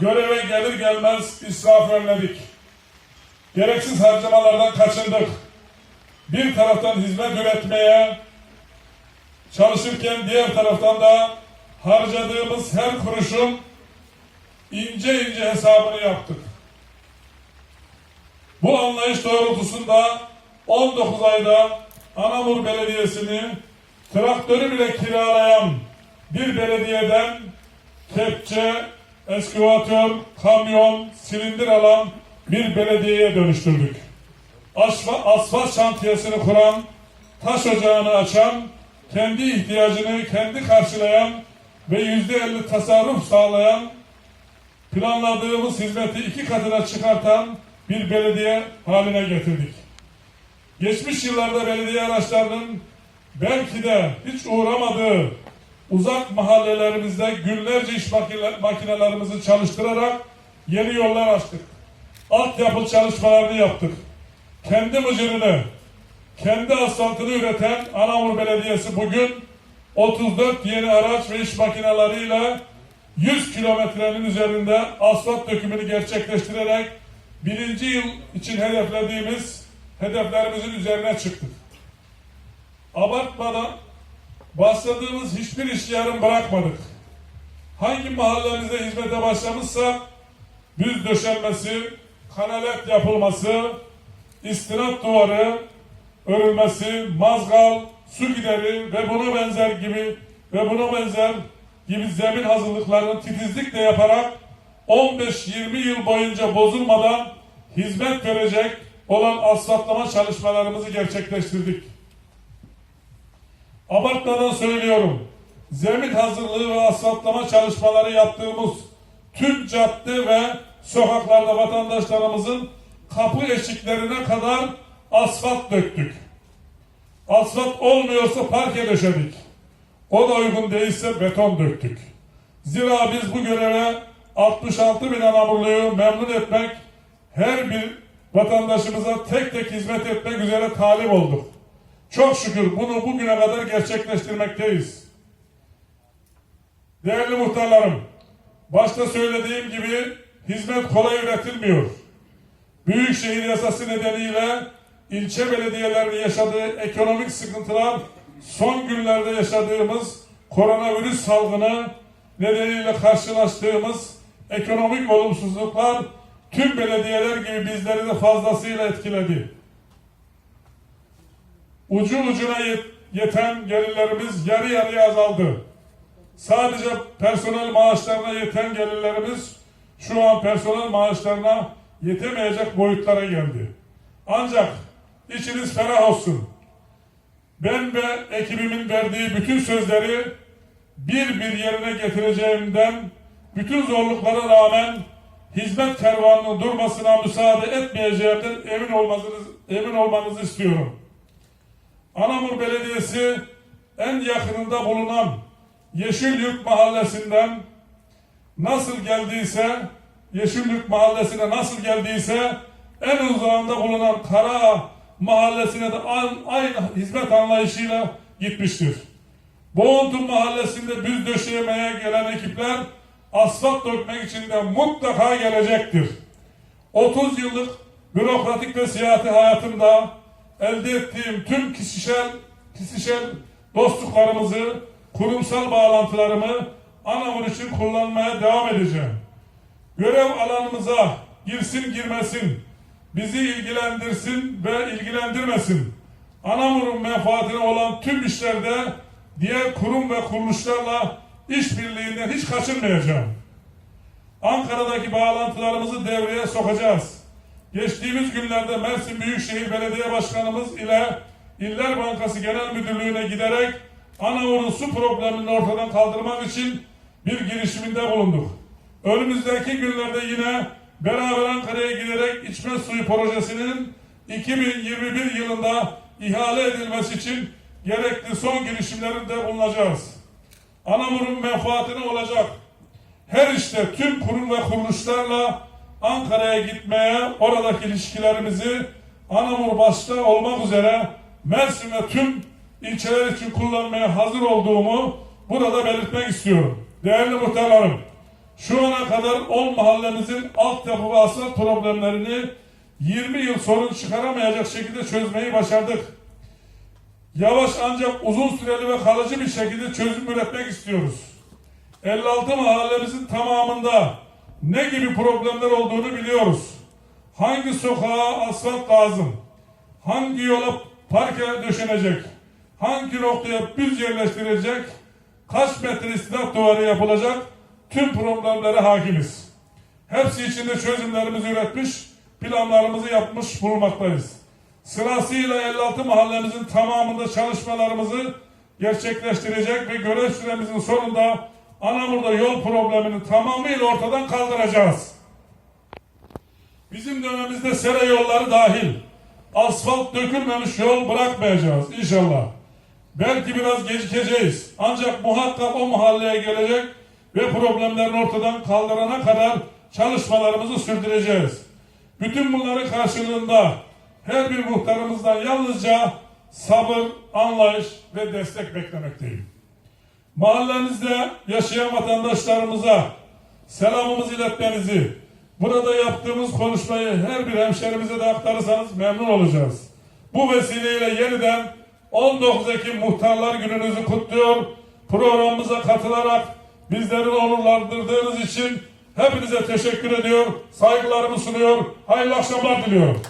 göreve gelir gelmez israf önledik. Gereksiz harcamalardan kaçındık. Bir taraftan hizmet üretmeye çalışırken diğer taraftan da harcadığımız her kuruşun ince ince hesabını yaptık. Bu anlayış doğrultusunda 19 ayda Anamur Belediyesi'ni traktörü bile kiralayan bir belediyeden kepçe, esküvatör, kamyon, silindir alan bir belediyeye dönüştürdük. Asfalt, asfalt şantiyesini kuran, taş ocağını açan, kendi ihtiyacını kendi karşılayan ve yüzde elli tasarruf sağlayan, planladığımız hizmeti iki katına çıkartan bir belediye haline getirdik. Geçmiş yıllarda belediye araçlarının belki de hiç uğramadığı uzak mahallelerimizde günlerce iş makine- makinelerimizi çalıştırarak yeni yollar açtık. Altyapı çalışmalarını yaptık. Kendi mıcırını, kendi asfaltını üreten Anamur Belediyesi bugün 34 yeni araç ve iş makineleriyle 100 kilometrenin üzerinde asfalt dökümünü gerçekleştirerek birinci yıl için hedeflediğimiz hedeflerimizin üzerine çıktık. Abartmadan başladığımız hiçbir işi yarım bırakmadık. Hangi mahallemizde hizmete başlamışsa düz döşenmesi, kanalet yapılması, istinat duvarı örülmesi, mazgal, su gideri ve buna benzer gibi ve buna benzer gibi zemin hazırlıklarını titizlikle yaparak 15-20 yıl boyunca bozulmadan hizmet verecek olan asfaltlama çalışmalarımızı gerçekleştirdik. Abartmadan söylüyorum. Zemin hazırlığı ve asfaltlama çalışmaları yaptığımız tüm cadde ve sokaklarda vatandaşlarımızın kapı eşiklerine kadar asfalt döktük. Asfalt olmuyorsa parke döşedik. O da uygun değilse beton döktük. Zira biz bu göreve 66 bin anamurluyu memnun etmek, her bir vatandaşımıza tek tek hizmet etmek üzere talip olduk. Çok şükür bunu bugüne kadar gerçekleştirmekteyiz. Değerli muhtarlarım, başta söylediğim gibi hizmet kolay üretilmiyor. Büyükşehir yasası nedeniyle ilçe belediyelerinin yaşadığı ekonomik sıkıntılar son günlerde yaşadığımız koronavirüs salgını nedeniyle karşılaştığımız ekonomik olumsuzluklar tüm belediyeler gibi bizleri de fazlasıyla etkiledi. Ucu ucuna yet- yeten gelirlerimiz yarı yarıya azaldı. Sadece personel maaşlarına yeten gelirlerimiz şu an personel maaşlarına yetemeyecek boyutlara geldi. Ancak içiniz ferah olsun. Ben ve ekibimin verdiği bütün sözleri bir bir yerine getireceğimden bütün zorluklara rağmen hizmet kervanının durmasına müsaade etmeyeceğimden emin olmanızı, emin olmanızı istiyorum. Anamur Belediyesi en yakınında bulunan Yeşilyurt Mahallesi'nden nasıl geldiyse, Yeşilyurt Mahallesi'ne nasıl geldiyse en uzağında bulunan Kara Mahallesi'ne de aynı hizmet anlayışıyla gitmiştir. Boğuntum Mahallesi'nde büz döşemeye gelen ekipler asfalt dökmek için de mutlaka gelecektir. 30 yıllık bürokratik ve siyasi hayatımda elde ettiğim tüm kişisel, kişisel dostluklarımızı, kurumsal bağlantılarımı Anamur için kullanmaya devam edeceğim. Görev alanımıza girsin girmesin, bizi ilgilendirsin ve ilgilendirmesin. Anamur'un menfaatine olan tüm işlerde diğer kurum ve kuruluşlarla işbirliğinden hiç kaçınmayacağım. Ankara'daki bağlantılarımızı devreye sokacağız. Geçtiğimiz günlerde Mersin Büyükşehir Belediye Başkanımız ile İller Bankası Genel Müdürlüğü'ne giderek Anavur'un su problemini ortadan kaldırmak için bir girişiminde bulunduk. Önümüzdeki günlerde yine beraber Ankara'ya giderek içme suyu projesinin 2021 yılında ihale edilmesi için gerekli son girişimlerinde bulunacağız. Anamur'un menfaatine olacak her işte tüm kurum ve kuruluşlarla Ankara'ya gitmeye, oradaki ilişkilerimizi Anamur başta olmak üzere Mersin ve tüm ilçeler için kullanmaya hazır olduğumu burada belirtmek istiyorum. Değerli muhtarlarım, şu ana kadar 10 mahallemizin altyapı ve asfalt problemlerini 20 yıl sorun çıkaramayacak şekilde çözmeyi başardık. Yavaş ancak uzun süreli ve kalıcı bir şekilde çözüm üretmek istiyoruz. 56 mahallemizin tamamında ne gibi problemler olduğunu biliyoruz. Hangi sokağa asfalt lazım? Hangi yola parke döşenecek? Hangi noktaya büz yerleştirilecek? Kaç metre istinat duvarı yapılacak? Tüm problemlere hakimiz. Hepsi içinde çözümlerimizi üretmiş, planlarımızı yapmış bulunmaktayız. Sırasıyla 56 mahallemizin tamamında çalışmalarımızı gerçekleştirecek ve görev süremizin sonunda Anamur'da yol problemini tamamıyla ortadan kaldıracağız. Bizim dönemimizde sera yolları dahil asfalt dökülmemiş yol bırakmayacağız inşallah. Belki biraz gecikeceğiz. Ancak muhakkak o mahalleye gelecek ve problemlerini ortadan kaldırana kadar çalışmalarımızı sürdüreceğiz. Bütün bunların karşılığında her bir muhtarımızdan yalnızca sabır, anlayış ve destek beklemekteyim. Mahallemizde yaşayan vatandaşlarımıza selamımızı iletmenizi, burada yaptığımız konuşmayı her bir hemşerimize de aktarırsanız memnun olacağız. Bu vesileyle yeniden 19 Ekim Muhtarlar Gününüzü kutluyor. Programımıza katılarak bizleri onurlandırdığınız için hepinize teşekkür ediyor. Saygılarımı sunuyor. Hayırlı akşamlar diliyorum.